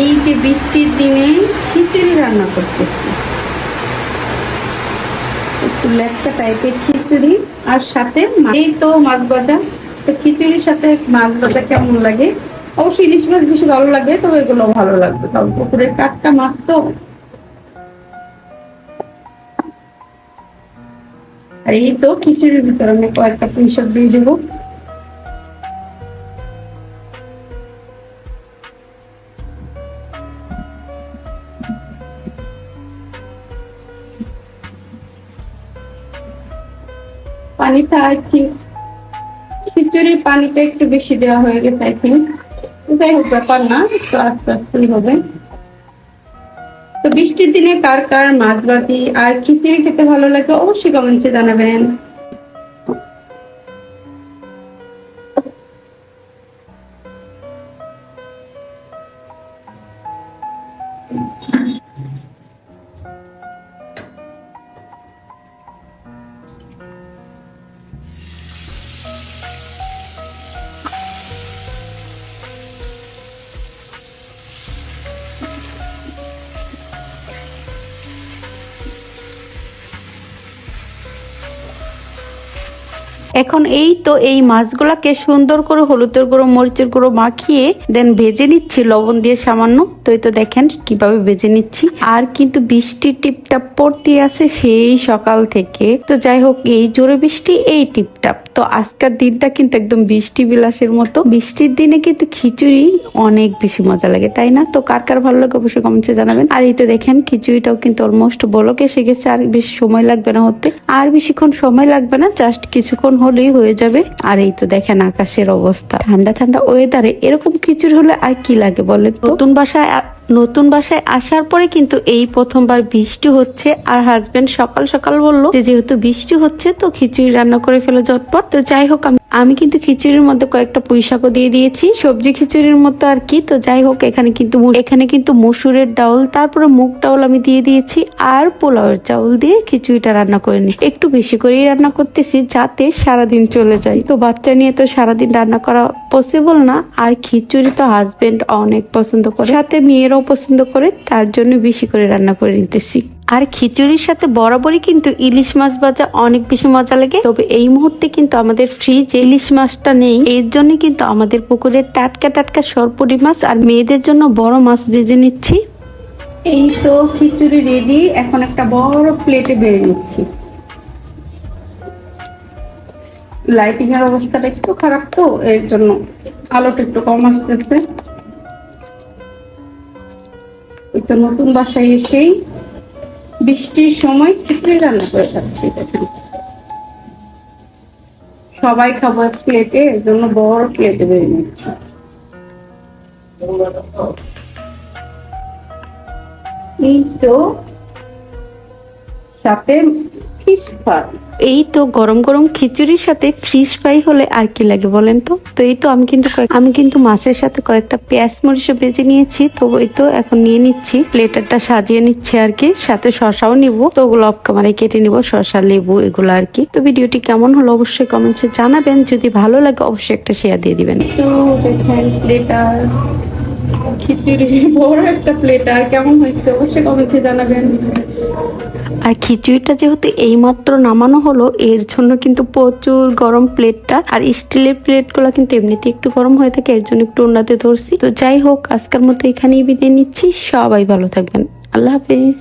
এই যে বৃষ্টির দিনে খিচুড়ি রান্না করতেছি। একটু টাইপের খিচুড়ি আর সাথে এই তো মাছ ভাজা। তো খিচুড়ির সাথে মাছ ভাজা কেমন লাগে? অবশ্যই ইলিশ মাছ বেশি ভালো লাগে, তবে এগুলো ভালো লাগবে, কারণ পুকুরের টাটকা মাছ তো। আর এই তো খিচুড়ির ভিতরে আমি কয়েকটা পুঁই দিয়ে দেবো। পানিটা আই থিঙ্ক খিচুড়ির পানিটা একটু বেশি দেওয়া হয়ে গেছে আই থিঙ্ক যাই হোক, ব্যাপার না, একটু আস্তে আস্তেই হবে। তো বৃষ্টির দিনে কার কার মাছ ভাজি আর খিচুড়ি খেতে ভালো লাগে অবশ্যই কমেন্টে জানাবেন। এখন এই তো এই মাছগুলাকে সুন্দর করে হলুদের গুঁড়ো, মরিচের গুঁড়ো মাখিয়ে দেন ভেজে নিচ্ছি। লবণ দিয়ে সামান্য। তো এই তো দেখেন কীভাবে ভেজে নিচ্ছি। আর কিন্তু বৃষ্টি টিপটাপ পড়তে আছে সেই সকাল থেকে। তো যাই হোক, এই জোরে বৃষ্টি, এই টিপটাপ তো আজকের দিনটা কিন্তু একদম বৃষ্টি বিলাসের মতো। বৃষ্টির দিনে কিন্তু খিচুড়ি অনেক বেশি মজা লাগে, তাই না? তো কার কার ভালো লাগে অবশ্যই কমেন্টে জানাবেন। আর এই তো দেখেন খিচুড়িটাও কিন্তু অলমোস্ট বলকে এসে গেছে, আর বেশি সময় লাগবে না হতে। আর বেশিক্ষণ সময় লাগবে না, জাস্ট কিছুক্ষণ হলেই হয়ে যাবে। আর এই তো দেখেন আকাশের অবস্থা। ঠান্ডা ঠান্ডা ওয়েদারে এরকম খিচুড়ি হলে আর কি লাগে বলে নতুন বাসায় নতুন বাসায় আসার পরে কিন্তু এই প্রথমবার বৃষ্টি হচ্ছে। আর হাজবেন্ড সকাল সকাল বলল যে, যেহেতু বৃষ্টি হচ্ছে, তো খিচুড়ি রান্না করে ফেলো ঝটপট। তো যাই হোক, আমি আমি কিন্তু খিচুড়ির মধ্যে কয়েকটা পুঁই শাকও দিয়ে দিয়েছি। সবজি খিচুড়ির মতো আর কি। তো যাই হোক, এখানে কিন্তু এখানে কিন্তু মসুরের ডাউল, তারপরে মুগ ডাউল আমি দিয়ে দিয়েছি। আর পোলাওয়ের চাউল দিয়ে খিচুড়িটা রান্না করে নিই। একটু বেশি করেই রান্না করতেছি যাতে সারাদিন চলে যায়। তো বাচ্চা নিয়ে তো সারাদিন রান্না করা পসিবল না। আর খিচুড়ি তো হাজবেন্ড অনেক পছন্দ করে। সাথে মেয়েরাও পছন্দ করে, তার জন্য বেশি করে রান্না করে নিতেছি। আর খিচুড়ির সাথে বরাবরই কিন্তু ইলিশ মাছ ভাজা অনেক বেশি মজা লাগে। তবে এই মুহূর্তে কিন্তু আমাদের ফ্রিজে ইলিশ মাছটা নেই। এর জন্য কিন্তু আমাদের পুকুরের টাটকা টাটকা সরপুরি মাছ আর মেয়েদের জন্য বড় মাছ ভেজে নিচ্ছি। এই তো খিচুড়ি রেডি এখন একটা বড় প্লেটে বেড়ে নিচ্ছি। লাইটিং এর অবস্থাটা একটু খারাপ তো, এর জন্য আলোটা একটু কম আসতেছে। এই তো নতুন বাসায় এসেই বৃষ্টির সময় খিচুড়ি রান্না করে খাচ্ছি। দেখেন সবাই খাবার প্লেটে এর জন্য বড় প্লেটে বেড়ে নিচ্ছি। এই তো সাথে ফিশ ফ্রাই। এই তো গরম গরম খিচুড়ির সাথে ফ্রিজ ফ্রাই হলে আর কি লাগে বলেন তো? তো এই তো আমি কিন্তু আমি কিন্তু মাছের সাথে কয়েকটা পেঁয়াজ মরিচও বেজে নিয়েছি। তো ওই তো এখন নিয়ে নিচ্ছি। প্লেটারটা সাজিয়ে নিচ্ছে আর কি। সাথে শশাও নিব। তো ওগুলো অফ কেটে নিব। শশা, লেবু এগুলো আর কি। তো ভিডিওটি কেমন হলো অবশ্যই কমেন্টসে জানাবেন। যদি ভালো লাগে অবশ্যই একটা শেয়ার দিয়ে দিবেন। তো দেখেন, প্লেটার খিচুড়ি, বড় একটা প্লেট আর কেমন হয়েছে অবশ্যই জানাবেন। আর খিচুড়িটা যেহেতু এইমাত্র নামানো হলো, এর জন্য কিন্তু প্রচুর গরম প্লেটটা আর স্টিলের প্লেটগুলো কিন্তু এমনিতে একটু গরম হয়ে থাকে, এর জন্য একটু ওনাতে ধরছি। তো যাই হোক, আজকের মতো এখানেই বিদায় নিচ্ছি, সবাই ভালো থাকবেন। আল্লাহ হাফিজ।